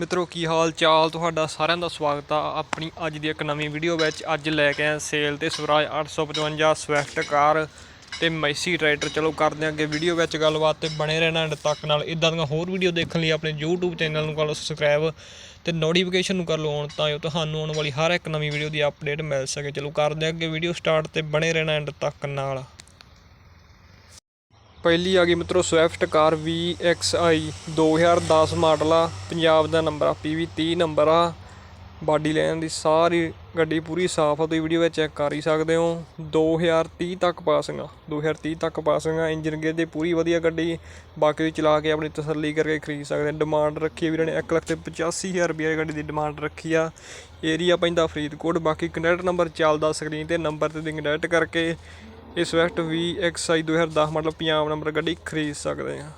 ਮਿੱਤਰੋ, ਕੀ ਹਾਲ ਚਾਲ? ਤੁਹਾਡਾ ਸਾਰਿਆਂ ਦਾ ਸਵਾਗਤ ਆ ਆਪਣੀ ਅੱਜ ਦੀ ਇੱਕ ਨਵੀਂ ਵੀਡੀਓ ਵਿੱਚ। ਅੱਜ ਲੈ ਕੇ ਆਏ ਸੇਲ ਤੇ ਸਵਰਾਜ 855 ਸਵਿਫਟ ਕਾਰ ਤੇ ਮੈਸੀ ਟਰੈਕਟਰ। ਚਲੋ, ਕਰਦੇ ਹਾਂ ਅੱਗੇ ਵੀਡੀਓ ਵਿੱਚ ਗੱਲਬਾਤ ਤੇ ਬਣੇ ਰਹਿਣਾ ਐਂਡ ਤੱਕ ਨਾਲ। ਇਦਾਂ ਦੀਆਂ ਹੋਰ ਵੀਡੀਓ ਦੇਖਣ ਲਈ ਆਪਣੇ YouTube ਚੈਨਲ ਨੂੰ ਕਰ ਲਓ ਸਬਸਕ੍ਰਾਈਬ ਤੇ ਨੋਟੀਫਿਕੇਸ਼ਨ ਨੂੰ ਕਰ ਲਓ ਔਨ ਤਾਂ ਜੋ ਤੁਹਾਨੂੰ ਆਉਣ ਵਾਲੀ ਹਰ ਇੱਕ ਨਵੀਂ ਵੀਡੀਓ ਦੀ ਅਪਡੇਟ ਮਿਲ ਸਕੇ। ਚਲੋ, ਕਰਦੇ ਹਾਂ ਅੱਗੇ ਵੀਡੀਓ ਸਟਾਰਟ ਤੇ ਬਣੇ ਰਹਿਣਾ ਐਂਡ ਤੱਕ ਨਾਲ। ਪਹਿਲੀ ਆ ਗਈ ਮਿੱਤਰੋ ਸਵਿਫਟ ਕਾਰ VXI 2010 ਮਾਡਲ ਆ, ਪੰਜਾਬ ਦਾ ਨੰਬਰ ਆ PV 30 ਨੰਬਰ ਆ। ਬਾਡੀ ਲੈਣ ਦੀ ਸਾਰੀ ਗੱਡੀ ਪੂਰੀ ਸਾਫ਼ ਆ, ਤੁਸੀਂ ਵੀਡੀਓ ਵਿੱਚ ਚੈੱਕ ਕਰ ਹੀ ਸਕਦੇ ਹੋ। 2030 ਤੱਕ ਪਾਸਿੰਗ ਆ 2030 ਤੱਕ ਪਾਸਿੰਗ ਆ ਇੰਜਨ ਗੇਅਰ ਦੀ ਪੂਰੀ ਵਧੀਆ ਗੱਡੀ। ਬਾਕੀ ਤੁਸੀਂ ਚਲਾ ਕੇ ਆਪਣੀ ਤਸੱਲੀ ਕਰਕੇ ਖਰੀਦ ਸਕਦੇ ਡਿਮਾਂਡ ਰੱਖੀ ਹੈ ਵੀਰਾਂ ਨੇ 1 ਲੱਖ ਤੇ 85000 ਰੁਪਏ ਗੱਡੀ ਦੀ ਡਿਮਾਂਡ ਰੱਖੀ ਆ। ਏਰੀਆ ਪੈਂਦਾ ਫਰੀਦਕੋਟ, ਬਾਕੀ ਕੰਟੈਕਟ ਨੰਬਰ ਚੱਲਦਾ ਸਕਰੀਨ ਤੇ ਨੰਬਰ ਤੇ ਤੁਸੀਂ ਕੰਟੈਕਟ ਕਰਕੇ ਇਹ Swift VXI 2010 model Punjab number ਗੱਡੀ ਖਰੀਦ ਸਕਦੇ ਆ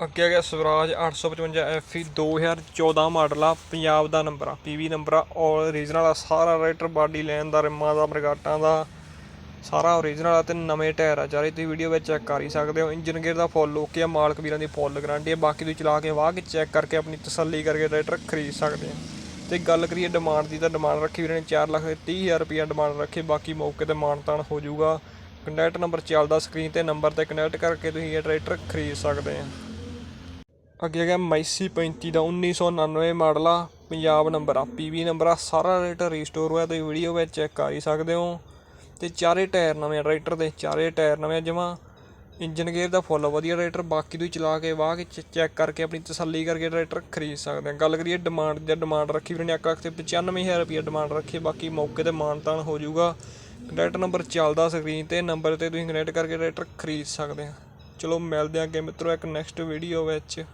ਅੱਗੇ ਆ ਗਿਆ ਸਵਰਾਜ 855 FE 2014 ਮਾਡਲ ਆ, ਪੰਜਾਬ ਦਾ ਨੰਬਰ ਆ PV ਨੰਬਰ ਆ, ਔਰ ਰੀਜਨਲ ਆ, ਸਾਰਾ ਰਾਈਟਰ ਬਾਡੀ ਲੈਣ ਦਾ, ਰਿਮਾਂ ਦਾ, ਬਰਗਾਟਾਂ ਦਾ, ਸਾਰਾ ਓਰੀਜਨਲ ਆ ਤੇ ਨਵੇਂ ਟਾਇਰ ਆ। ਚਾਰੇ ਤੁਸੀਂ ਵੀਡੀਓ ਵਿੱਚ ਚੈੱਕ ਕਰ ਹੀ ਸਕਦੇ ਹੋ ਇੰਜਨ ਗੇਅਰ ਦਾ ਫੁੱਲ ਓਕੇ ਆ, ਮਾਲਕ ਵੀਰਾਂ ਦੀ ਫੁੱਲ ਗਾਰੰਟੀ ਆ। ਬਾਕੀ ਤੁਸੀਂ ਚਲਾ ਕੇ ਵਾਹ ਕੇ ਚੈੱਕ ਕਰਕੇ ਆਪਣੀ ਤਸੱਲੀ ਕਰਕੇ ਰਾਈਟਰ ਖਰੀਦ ਸਕਦੇ ਆ ਤੇ ਗੱਲ ਕਰੀਏ ਡਿਮਾਂਡ ਦੀ ਤਾਂ ਡਿਮਾਂਡ ਰੱਖੀ ਵੀਰਾਂ ਨੇ 4 ਲੱਖ ਤੇ 30000 ਰੁਪਏ ਡਿਮਾਂਡ ਰੱਖੀ, ਬਾਕੀ ਮੌਕੇ ਤੇ ਮਾਨਤਾਨ ਹੋ ਜਾਊਗਾ। ਕੰਟੈਕਟ ਨੰਬਰ ਚੱਲਦਾ ਸਕਰੀਨ ਤੇ ਨੰਬਰ ਤੇ ਕਨੈਕਟ ਕਰਕੇ ਤੁਸੀਂ ਇਹ ਟਰੈਕਟਰ ਖਰੀਦ ਸਕਦੇ ਆ। ਅੱਗੇ ਹੈਗਾ ਮੈਸੀ 35 ਦਾ 1999 ਮਾਡਲ ਆ, ਪੰਜਾਬ ਨੰਬਰ ਆ ਪੀਵੀ ਨੰਬਰ ਆ, ਸਾਰਾ ਰੇਟ ਰੀਸਟੋਰ ਹੋਇਆ, ਤੁਸੀਂ ਵੀਡੀਓ ਵਿੱਚ ਚੈੱਕ ਕਰ ਹੀ ਸਕਦੇ ਹੋ। ਤੇ ਚਾਰੇ ਟਾਇਰ ਨਵੇਂ ਆ ਟਰੈਕਟਰ ਦੇ ਚਾਰੇ ਟਾਇਰ ਨਵੇਂ ਜਮਾ। ਇੰਜਨ ਗੇਅਰ ਦਾ ਫੁੱਲ, ਵਧੀਆ ਟਰੈਕਟਰ ਬਾਕੀ ਤੁਸੀਂ ਚਲਾ ਕੇ ਵਾਹ ਕੇ ਚੈੱਕ ਕਰਕੇ ਆਪਣੀ ਤਸੱਲੀ ਕਰਕੇ ਟਰੈਕਟਰ ਖਰੀਦ ਸਕਦੇ ਆ ਗੱਲ ਕਰੀਏ ਡਿਮਾਂਡ ਦੀ ਡਿਮਾਂਡ ਰੱਖੀ ਵੀਰ ਨੇ ਇੱਕ ਲੱਖ ਤੇ 95000 ਰੁਪਏ ਡਿਮਾਂਡ ਰੱਖੀ ਬਾਕੀ ਮੌਕੇ ਤੇ ਮਾਨਤਾਨ ਹੋ ਜਾਊਗਾ। ਕੰਟੈਕਟ ਨੰਬਰ ਚੱਲਦਾ ਸਕਰੀਨ ਤੇ ਨੰਬਰ ਤੇ ਤੁਸੀਂ ਕਨੈਕਟ ਕਰਕੇ ਟਰੈਕਟਰ ਖਰੀਦ ਸਕਦੇ ਆ ਚਲੋ ਮਿਲਦੇ ਆਂ ਅੱਗੇ ਮਿੱਤਰੋ ਇੱਕ ਨੈਕਸਟ ਵੀਡੀਓ ਵਿੱਚ।